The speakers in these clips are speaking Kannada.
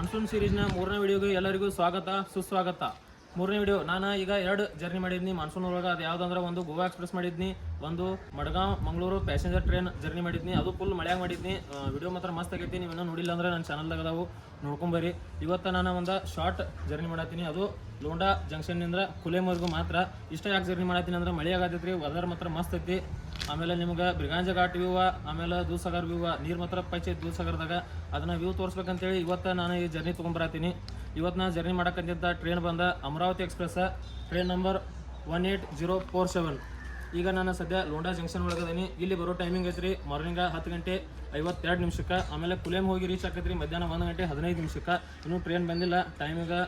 ಮಾನ್ಸೂನ್ ಸೀರೀಸ್ನ ಮೂರನೇ ವಿಡಿಯೋಗೆ ಎಲ್ಲರಿಗೂ ಸ್ವಾಗತ, ಸುಸ್ವಾಗತ. ಮೂರನೇ ವಿಡಿಯೋ ನಾನು ಈಗ ಎರಡು ಜರ್ನಿ ಮಾಡಿದ್ನಿ. ಮಾನ್ಸೂನ್ ಒಳಗೆ ಅದು ಯಾವ್ದಂದ್ರೆ ಒಂದು ಗೋವಾ ಎಕ್ಸ್ಪ್ರೆಸ್ ಮಾಡಿದ್ನಿ, ಒಂದು Madgaon Mangaluru passenger train journey ಮಾಡಿದ್ನಿ. ಅದು ಫುಲ್ ಮಳೆಯಾಗ ಮಾಡಿದ್ನಿ. ವಿಡಿಯೋ ಮಾತ್ರ ಮಸ್ತ್ ಆಗೈತಿ. ನೀವು ಇನ್ನೂ ನೋಡಿಲ್ಲ ಅಂದ್ರೆ ನನ್ನ ಚಾನಲ್ದಾಗ ಅದಾವು. ನೋಡ್ಕೊಂಬರಿ ಇವತ್ತು ನಾನು ಒಂದು ಶಾರ್ಟ್ ಜರ್ನಿ ಮಾಡತ್ತೀನಿ ಅದು ಲೋಂಡಾ ಜಂಕ್ಷನ್ನಿಂದ ಕುಲೆಮರ್ಗು ಮಾತ್ರ. ಇಷ್ಟ ಯಾಕೆ ಜರ್ನಿ ಮಾಡತ್ತೀನಿ ಅಂದ್ರೆ ಮಳೆ ಆಗತೈತ್ರಿ ವೆದರ್ ಮಾತ್ರ ಮಸ್ತ್ ಐತಿ. ಆಮೇಲೆ ನಿಮ್ಗೆ ಬ್ರಿಗಾಂಜ ಘಾಟ್ ವ್ಯೂವ ಆಮೇಲೆ ದೂಸಾಗರ್ ವ್ಯೂವ ನೀರು ಮಾತ್ರ ಪೈಚೆ ದೂಸಾಗರ್ದಾಗ ಅದನ್ನ ವ್ಯೂ ತೋರಿಸ್ಬೇಕಂತೇಳಿ ಇವತ್ತು ನಾನು ಈ ಜರ್ನಿ ತೊಗೊಂಬರತ್ತೀನಿ ಇವತ್ತು ನಾನು ಜರ್ನಿ ಮಾಡಕ್ಕಂತಿದ್ದ ಟ್ರೈನ್ ಬಂದ Amaravati express train number one eight zero four seven ಈಗ ನಾನು ಸದ್ಯ ಲೋಂಡಾ ಜಂಕ್ಷನ್ ಒಳಗದೀನಿ ಇಲ್ಲಿ ಬರೋ ಟೈಮಿಂಗ್ ಐತ್ರಿ ಮಾರ್ನಿಂಗ್ ಹತ್ತು ಗಂಟೆ ಐವತ್ತೆರಡು ನಿಮಿಷಕ್ಕೆ. ಆಮೇಲೆ ಕುಲೇಮ್ ಹೋಗಿ ರೀಚ್ ಆಕೈತ್ರಿ ಮಧ್ಯಾಹ್ನ ಒಂದು ಗಂಟೆ ಹದಿನೈದು ನಿಮಿಷಕ್ಕೆ. ಇನ್ನೂ ಟ್ರೈನ್ ಬಂದಿಲ್ಲ ಟೈಮಿಗೆ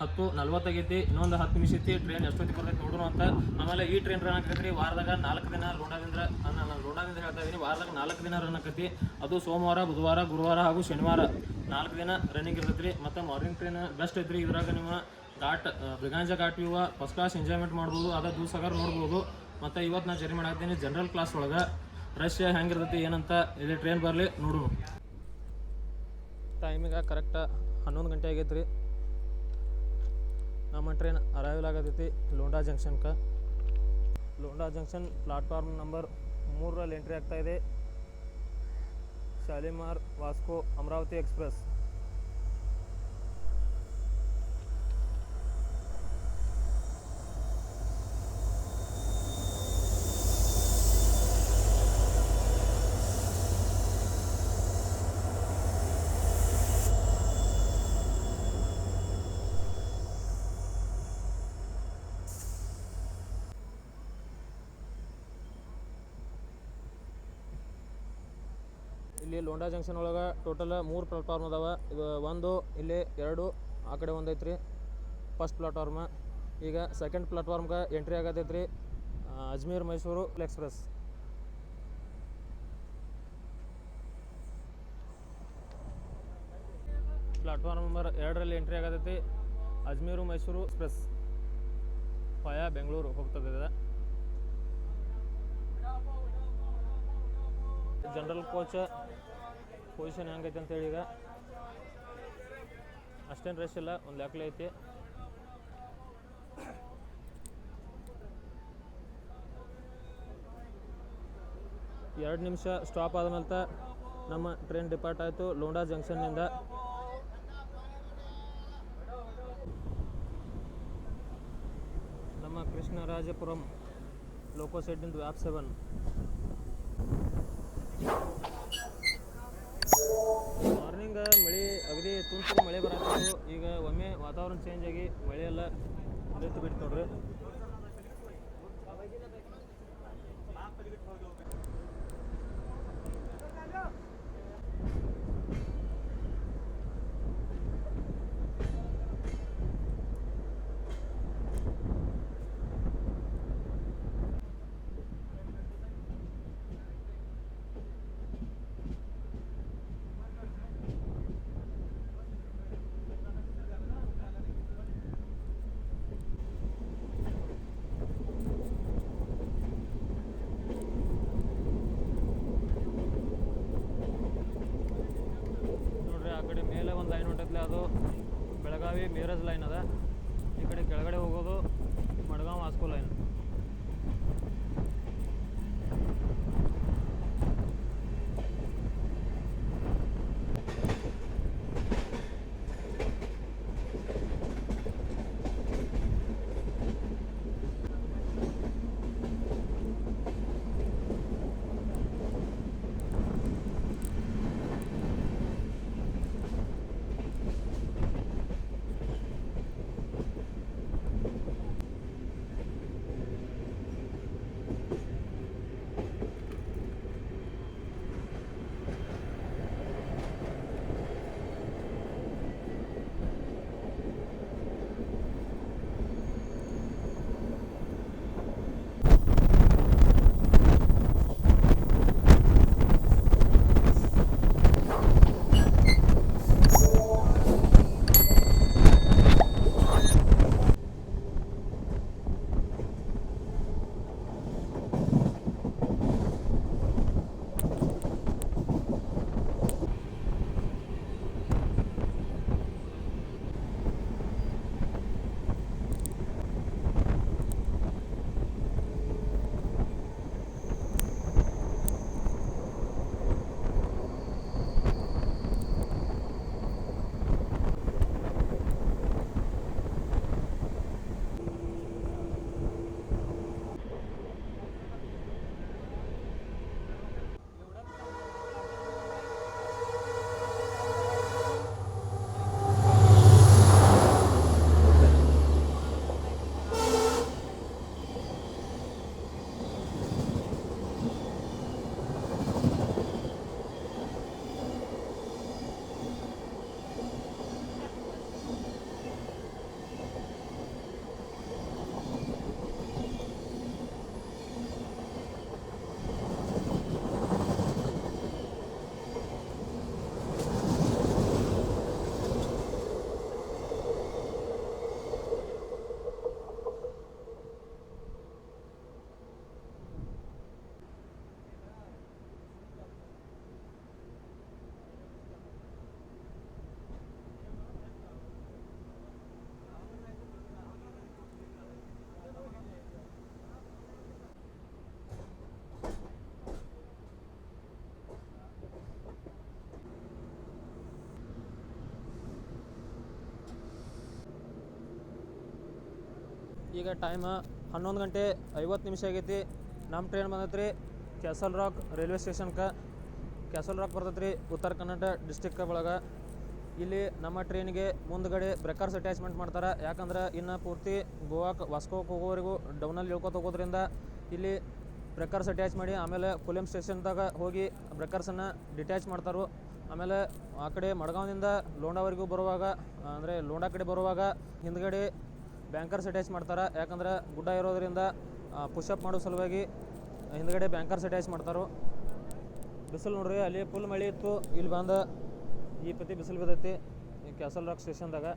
ಹತ್ತು ನಲ್ವತ್ತಾಗೈತಿ ಇನ್ನೊಂದು ಹತ್ತು ನಿಮಿಷ ಐತಿ ಟ್ರೈನ್ ಎಷ್ಟೊತ್ತಿಗೆ ಬರ್ತೈತಿ ನೋಡೋಣ ಅಂತ. ಆಮೇಲೆ ಈ ಟ್ರೈನ್ ರನ್ ಆಕೈತ್ರಿ ವಾರದಾಗ ನಾಲ್ಕು ದಿನ ಲೋಡಾದಿಂದ ನಾನು ಲೋಡಾದಿಂದ ಹೇಳ್ತಾ ಇದ್ದೀನಿ ವಾರದಾಗ ನಾಲ್ಕು ದಿನ ರನ್ ಆಕೈತಿ ಅದು ಸೋಮವಾರ, ಬುಧವಾರ, ಗುರುವಾರ ಹಾಗೂ ಶನಿವಾರ. ನಾಲ್ಕು ದಿನ ರನ್ನಿಂಗ್ ಇರ್ತೈತ್ರಿ. ಮತ್ತು ಮಾರ್ನಿಂಗ್ ಟ್ರೈನ್ ಬೆಸ್ಟ್ ಐತ್ರಿ. ಇದ್ರಾಗ ನಿಮ್ಮ ಘಾಟ್ ಬ್ರಿಗಾಂಜ ಘಾಟ್ ವ್ಯೂವ ಫಸ್ಟ್ ಕ್ಲಾಸ್ ಎಂಜಾಯ್ಮೆಂಟ್ ಮಾಡ್ಬೋದು. ಅದ ದೂಸಾಗ ನೋಡ್ಬೋದು. ಮತ್ತು ಇವತ್ತು ನಾನು ಜರ್ನಿ ಮಾಡಾಕ್ತೀನಿ ಜನರಲ್ ಕ್ಲಾಸ್ ಒಳಗೆ. ರಶ್ ಹೆಂಗಿರ್ತೈತಿ ಏನಂತ ಇಲ್ಲಿ ಟ್ರೈನ್ ಬರಲಿ ನೋಡೋಣ. ಟೈಮಿಗೆ ಕರೆಕ್ಟ್ ಹನ್ನೊಂದು ಗಂಟೆ ಆಗೈತೆ ರೀ ನಮ್ಮ ಟ್ರೈನ್ ಅರೈವಲ್ ಆಗತೈತಿ ಲೋಂಡಾ ಜಂಕ್ಷನ್ಗೆ ಲೋಂಡಾ ಜಂಕ್ಷನ್ ಪ್ಲಾಟ್ಫಾರ್ಮ್ ನಂಬರ್ ಮೂರರಲ್ಲಿ ಎಂಟ್ರಿ ಆಗ್ತಾ ಇದೆ. ಶಾಲಿಮಾರ್ ವಾಸ್ಕೋ ಅಮರಾವತಿ ಎಕ್ಸ್ಪ್ರೆಸ್ ಇಲ್ಲಿ ಲೋಂಡಾ ಜಂಕ್ಷನ್ ಒಳಗೆ ಟೋಟಲ್ ಮೂರು ಪ್ಲಾಟ್ಫಾರ್ಮ್ ಅದಾವ. ಇದು ಒಂದು, ಇಲ್ಲಿ ಎರಡು, ಆ ಕಡೆ ಒಂದು ಐತ್ರಿ ಫಸ್ಟ್ ಪ್ಲಾಟ್ಫಾರ್ಮ್ ಈಗ ಸೆಕೆಂಡ್ ಪ್ಲಾಟ್ಫಾರ್ಮ್ಗೆ ಎಂಟ್ರಿ ಆಗತೈತ್ರಿ Ajmer Mysuru express. Platform number ಎರಡರಲ್ಲಿ ಎಂಟ್ರಿ ಆಗತೈತಿ, ಅಜ್ಮೀರು ಮೈಸೂರು ಎಕ್ಸ್ಪ್ರೆಸ್. ಪಾಯಾ ಬೆಂಗಳೂರು ಹೋಗ್ತದೆ ಜನರಲ್ ಕೋಚ್ ಪೊಸಿಷನ್ ಹೆಂಗೈತೆ ಅಂತೇಳಿ ಈಗ. ಅಷ್ಟೇನು ರಶ್ ಇಲ್ಲ, ಒಂದು ಲೆಕ್ಕಲೆ ಐತಿ. ಎರಡು ನಿಮಿಷ ಸ್ಟಾಪ್ ಆದ ಮೇಲೆ ನಮ್ಮ ಟ್ರೈನ್ ಡಿಪಾರ್ಟ್ ಆಯಿತು ಲೋಂಡಾ ಜಂಕ್ಷನ್ನಿಂದ ನಮ್ಮ ಕೃಷ್ಣರಾಜಪುರಂ ಲೋಕೋ ಸೆಡ್ನಿಂದ ವ್ಯಾಪ್ ಸೆವೆನ್ ಮಾರ್ನಿಂಗ್ ಮಳೆ ಅಗದಿ ತುಂತುರು ಮಳೆ ಬರತ್ತಿತ್ತು ಈಗ ಒಮ್ಮೆ ವಾತಾವರಣ ಚೇಂಜ್ ಆಗಿ ಮಳೆ ಎಲ್ಲ ನಿಂತು ನೋಡ್ರಿ ನೋಡ್ರಿ ಆ ಕಡೆ ಮೇಲೆ ಒಂದು ಲೈನ್ ಹೊಂಟೈತ್ಲೆ, ಅದು ಬೆಳಗಾವಿ, ಮೀರಜ್ ಲೈನ್ ಅದ. ಈ ಕಡೆ ಕೆಳಗಡೆ ಹೋಗೋದು ಮಡ್ಗಾಂವ್ ವಾಸ್ಕೋ ಲೈನ್ ಈಗ ಟೈಮ್ ಹನ್ನೊಂದು ಗಂಟೆ ಐವತ್ತು ನಿಮಿಷ ಆಗೈತಿ. ನಮ್ಮ ಟ್ರೈನ್ ಬಂದೈತ್ರಿ ಕ್ಯಾಸಲ್ ರಾಕ್ ರೈಲ್ವೆ ಸ್ಟೇಷನ್ಗೆ ಕ್ಯಾಸಲ್ ರಾಕ್ ಬರ್ತೈತ್ರಿ ಉತ್ತರ ಕನ್ನಡ ಡಿಸ್ಟಿಕ್ ಒಳಗೆ. ಇಲ್ಲಿ ನಮ್ಮ ಟ್ರೈನಿಗೆ ಮುಂದ್ಗಡೆ ಬ್ರೇಕರ್ಸ್ ಅಟ್ಯಾಚ್ಮೆಂಟ್ ಮಾಡ್ತಾರೆ. ಯಾಕಂದ್ರೆ ಇನ್ನು ಪೂರ್ತಿ ಗೋವಾಕ್ಕೆ ವಾಸ್ಕೋಕ್ಕೆ ಹೋಗೋವರೆಗೂ ಡೌನಲ್ಲಿ ಇಳ್ಕೊತ ಹೋಗೋದ್ರಿಂದ ಇಲ್ಲಿ ಬ್ರೇಕರ್ಸ್ ಅಟ್ಯಾಚ್ ಮಾಡಿ ಆಮೇಲೆ ಕುಲೆಮ್ ಸ್ಟೇಷನ್ದಾಗ ಹೋಗಿ ಬ್ರೇಕರ್ಸನ್ನು ಡಿಟ್ಯಾಚ್ ಮಾಡ್ತಾರೆ. ಆಮೇಲೆ ಆ ಕಡೆ ಮಡ್ಗಾವ್ನಿಂದ ಲೋಂಡಾವರೆಗೂ ಬರುವಾಗ, ಅಂದರೆ ಲೋಂಡಾ ಕಡೆ ಬರುವಾಗ ಹಿಂದ್ಗಡೆ ಬ್ಯಾಂಕರ್ಸ್ ಅಟ್ಯಾಚ್ ಮಾಡ್ತಾರೆ. ಯಾಕಂದ್ರೆ ಗುಡ್ಡ ಇರೋದ್ರಿಂದ ಪುಷಪ್ ಮಾಡೋ ಸಲುವಾಗಿ ಹಿಂದ್ಗಡೆ ಬ್ಯಾಂಕರ್ಸ್ ಅಟ್ಯಾಚ್ ಮಾಡ್ತಾರೆ. ಬಿಸಿಲು ನೋಡ್ರಿ, ಅಲ್ಲಿ ಫುಲ್ ಮಳೆ ಇತ್ತು. ಇಲ್ಲಿ ಬಂದ ಈ ಪ್ರತಿ ಬಿಸಿಲು ಬಿದ್ದೈತಿ. ಕ್ಯಾಸಲ್ ರಾಕ್ ಸ್ಟೇಷನ್ದಾಗ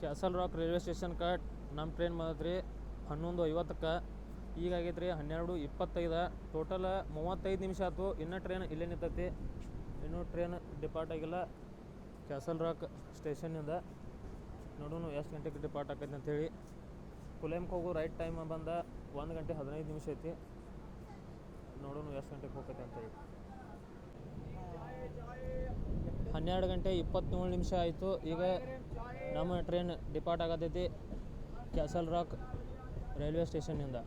ಕ್ಯಾಸಲ್ ರಾಕ್ ರೈಲ್ವೆ ಸ್ಟೇಷನ್ ಸ್ಟೇಷನ್ಗೆ ನಮ್ಮ ಟ್ರೈನ್ ಬಂದೈತ್ರಿ ಹನ್ನೊಂದು ಐವತ್ತಕ್ಕೆ. ಈಗ ಆಗೈತೆ ರೀ ಹನ್ನೆರಡು ಇಪ್ಪತ್ತೈದು. ಟೋಟಲ್ ಮೂವತ್ತೈದು ನಿಮಿಷ ಆಯ್ತು. ಇನ್ನೂ ಟ್ರೈನ್ ಇಲ್ಲೇ ನಿಂತೈತಿ. ಇನ್ನೂ ಟ್ರೈನ್ ಡಿಪಾರ್ಟ್ ಆಗಿಲ್ಲ. ಕ್ಯಾಸಲ್ ರಾಕ್ ಸ್ಟೇಷನ್ನಿಂದ ನೋಡೋಣ ಎಷ್ಟು ಗಂಟೆಗೆ ಡಿಪಾರ್ಟ್ ಆಕೈತೆ ಅಂಥೇಳಿ ಕುಲೇಮ್ಗೆ ಹೋಗೋ ರೈಟ್ ಟೈಮ್ ಬಂದ ಒಂದು ಗಂಟೆ ಹದಿನೈದು ನಿಮಿಷ ಐತಿ. ನೋಡೋಣ ಎಷ್ಟು ಗಂಟೆಗೆ ಹೋಗೈತೆ ಅಂತೇಳಿ. ಹನ್ನೆರಡು ಗಂಟೆ ಇಪ್ಪತ್ತ್ಮೂರು ನಿಮಿಷ ಆಯಿತು. ಈಗ ನಮ್ಮ ಟ್ರೈನ್ ಡಿಪಾರ್ಟ್ ಆಗತೈತಿ ಕ್ಯಾಸಲ್ ರಾಕ್ ರೈಲ್ವೆ ಸ್ಟೇಷನ್ನಿಂದ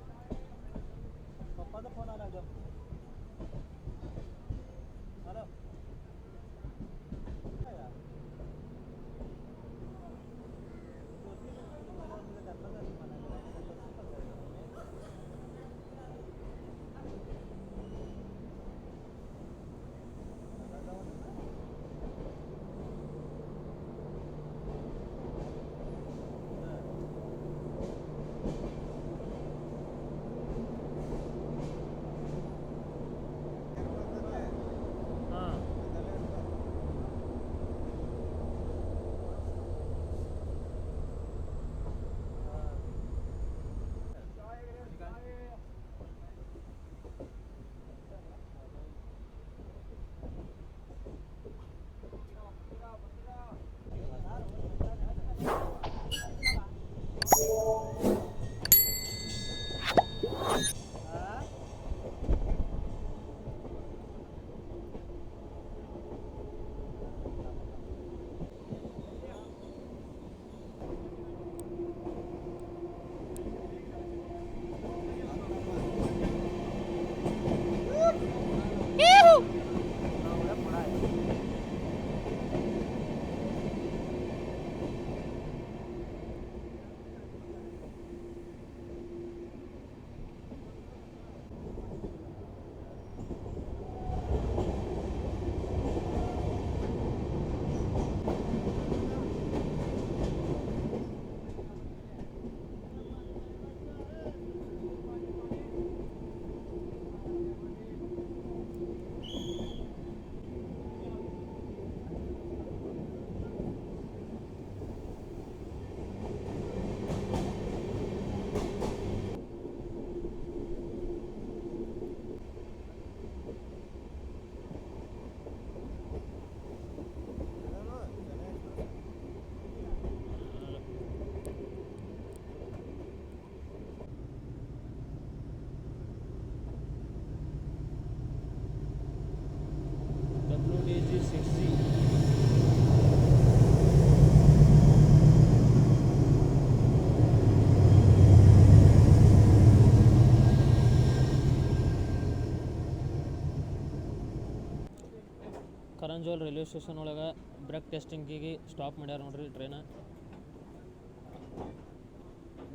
ಕರಂಜೋಲ್ ರೈಲ್ವೆ ಸ್ಟೇಷನ್ ಒಳಗೆ ಬ್ರೇಕ್ ಟೆಸ್ಟಿಂಗಿಗೆ ಸ್ಟಾಪ್ ಮಾಡ್ಯಾರ ನೋಡ್ರಿ ಟ್ರೈನ.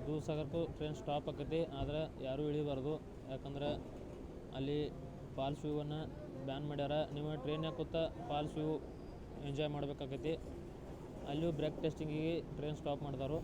ದೂಸಾಗರ್ಕು ಟ್ರೈನ್ ಸ್ಟಾಪ್ ಆಕೈತಿ, ಆದ್ರೆ ಯಾರೂ ಇಳಿಬಾರ್ದು. ಯಾಕಂದ್ರೆ ಅಲ್ಲಿ ಫಾಲ್ಸ್ ವ್ಯೂವನ್ನು ಬ್ಯಾನ್ ಮಾಡ್ಯಾರ. ನೀವು ಟ್ರೈನ್ ಕೂತ ಫಾಲ್ಸ್ ವ್ಯೂ ಎಂಜಾಯ್ ಮಾಡಬೇಕಾಕೈತಿ. ಅಲ್ಲಿಯೂ ಬ್ರೇಕ್ ಟೆಸ್ಟಿಂಗಿಗೆ ಟ್ರೈನ್ ಸ್ಟಾಪ್ ಮಾಡ್ತಾರು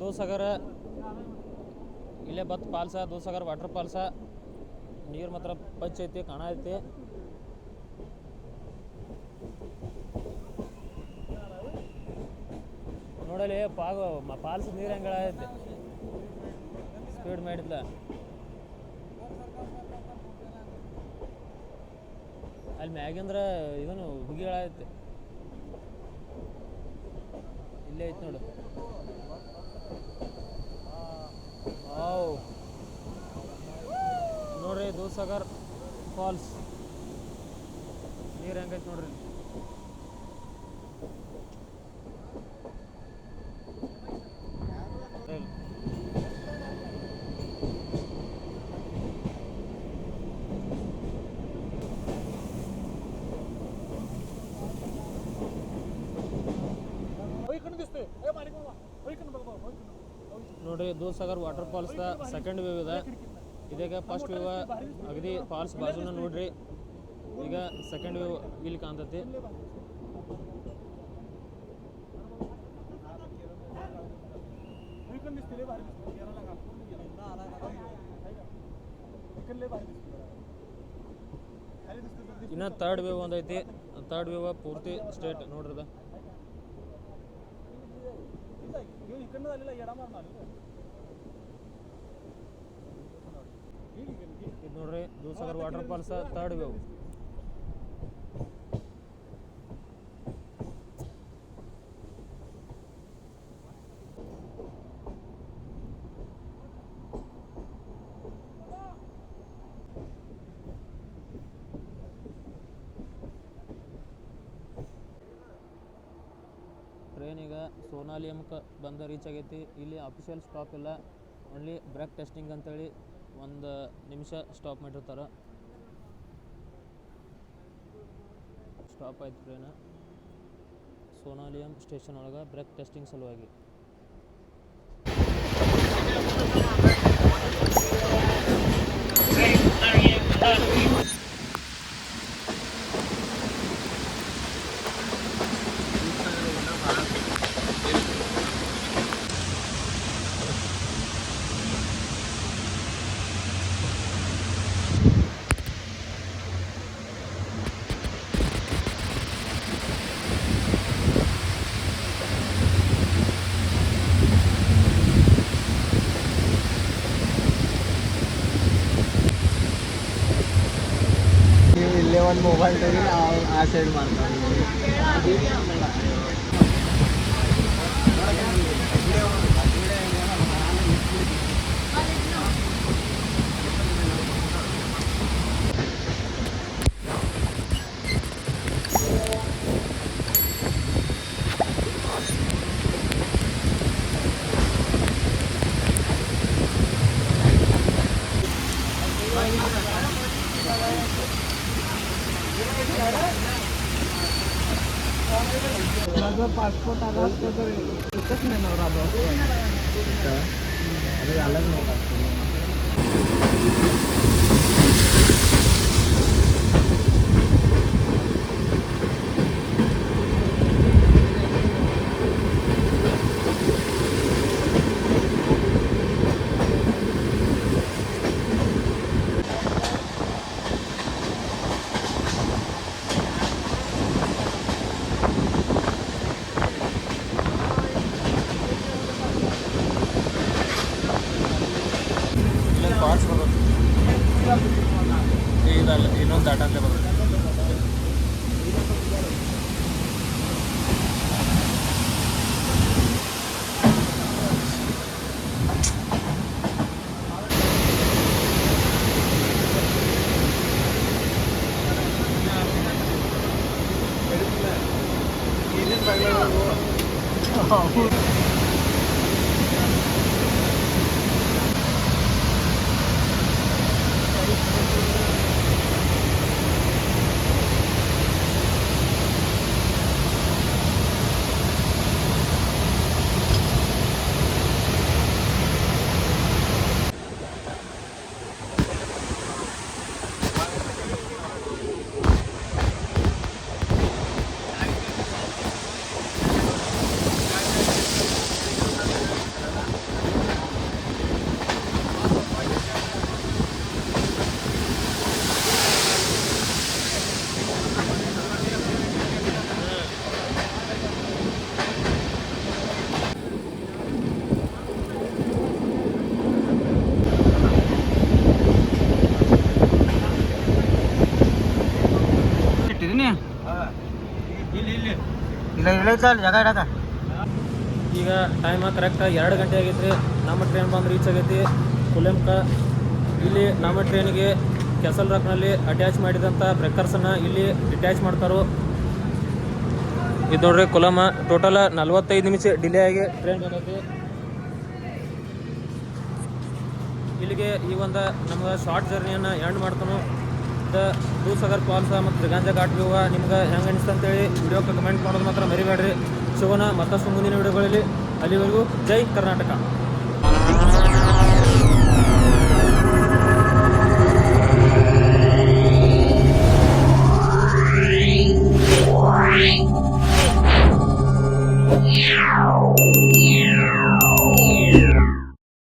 ದೂಸಾಗರ, ಇಲ್ಲೇ ಬತ್ ಪಾಲ್ಸ, ದೋಸಾಗರ ವಾಟರ್ ಪಾಲ್ಸ, ನೀರು ಮಾತ್ರ ಪಚ್ ಐತಿ, ಕಾಣ ಐತಿ. ನೋಡಲಿ ಪಾಗ ಪಾಲ್ಸ್ ನೀರು ಹೆಂಗಳ ಐತಿ. ಸ್ಪೀಡ್ ಮಾಡಿದ್ಲ. ಅಲ್ಲಿ ಮ್ಯಾಗಿಂದ್ರ ಇದನ್ನು ಹುಗಿಗಳೈತಿ ಇಲ್ಲೇ ಐತಿ ನೋಡು. ವಾವ್ ನೋಡ್ರಿ ದೂಸಾಗರ್ ಫಾಲ್ಸ್ ನೀರು ಹೆಂಗೈತೆ ನೋಡ್ರಿ ಇಲ್ಲಿ. ಇಲ್ಲಿ. Dudhsagar water falls second view ಇದೆ. ಇದೀಗ ಫಸ್ಟ್ ವ್ಯೂವ ಅಗದಿ ಫಾಲ್ಸ್ ಬಾಜುನ ನೋಡ್ರಿ. ಈಗ ಸೆಕೆಂಡ್ ವ್ಯೂ ಇಲ್ಲಿ ಕಾಣ್ತತಿ. ಇನ್ನ ತರ್ಡ್ ವ್ಯೂ ಒಂದೈತಿ ತರ್ಡ್ ವ್ಯೂ ಪೂರ್ತಿ ಸ್ಟೇಟ್ ನೋಡ್ರದ. ಇದು ನೋಡ್ರಿ, Dudhsagar water falls third view train ಈಗ ಸೋನಾಲಿಯಮ್ಗೆ ಬಂದ ರೀಚ್ ಆಗೈತಿ. ಇಲ್ಲಿ ಅಫಿಷಿಯಲ್ ಸ್ಟಾಪ್ ಇಲ್ಲ. ಓನ್ಲಿ ಬ್ರೇಕ್ ಟೆಸ್ಟಿಂಗ್ ಅಂತೇಳಿ ಒಂದು ನಿಮಿಷ ಸ್ಟಾಪ್ ಮಾಡಿರ್ತಾರೆ. ಸ್ಟಾಪ್ ಆಯ್ತು ಟ್ರೈನ್ ಸೋನಾಲಿಯಂ ಸ್ಟೇಷನ್ ಒಳಗೆ ಬ್ರೇಕ್ ಟೆಸ್ಟಿಂಗ್ ಸಲುವಾಗಿ ನೀವು ಇಲ್ಲೇ ಒಂದು ಮೊಬೈಲ್ ತೆಗಿ ಆ ಸೈಡ್ ಮಾಡ್ತಾರೆ Gracias, 老婆 ಈಗ ಟೈಮ್ ಕರೆಕ್ಟ್ ಎರಡು ಗಂಟೆ ಆಗೈತ್ರಿ. ನಮ್ಮ ಟ್ರೈನ್ ಬಂದು ರೀಚ್ ಆಗೈತಿ. ಕುಲೆಮ್ಕ ಇಲ್ಲಿ ನಮ್ಮ ಟ್ರೈನಿಗೆ ಕೆಸಲ್ ರಾಕ್ನಲ್ಲಿ ಅಟ್ಯಾಚ್ ಮಾಡಿದಂಥ ಬ್ರೇಕರ್ಸನ್ನು ಇಲ್ಲಿ ಡಿಟ್ಯಾಚ್ ಮಾಡ್ತಾರೋ. ಇದು ನೋಡ್ರಿ ಕುಲಮ. ಟೋಟಲ್ ನಲ್ವತ್ತೈದು ನಿಮಿಷ ಡಿಲೇ ಆಗಿ ಟ್ರೈನ್ ಬಂದೈತಿ. ಇಲ್ಲಿಗೆ ಈ ಒಂದು ನಮ್ಮ ಶಾರ್ಟ್ ಜರ್ನಿಯನ್ನು ಎಂಡ್ ಮಾಡ್ತಾನು. ದ ದೂಸಗರ್ ಫಾಲ್ಸ ಮತ್ತು ತ್ರಿಗಾಂಜ ಘಾಟ್ ವ್ಯೂವ ನಿಮ್ಗೆ ಹೆಂಗೆ ಅನಿಸ್ತು ಅಂತೇಳಿ ವಿಡಿಯೋಕ್ಕೆ ಕಮೆಂಟ್ ಮಾಡೋದು ಮಾತ್ರ ಮರಿಬೇಡ್ರಿ. ಸಿಗೋಣ ಮತ್ತಷ್ಟು ಮುಂದಿನ ವಿಡಿಯೋಗಳಲ್ಲಿ. ಅಲ್ಲಿವರೆಗೂ ಜೈ ಕರ್ನಾಟಕ.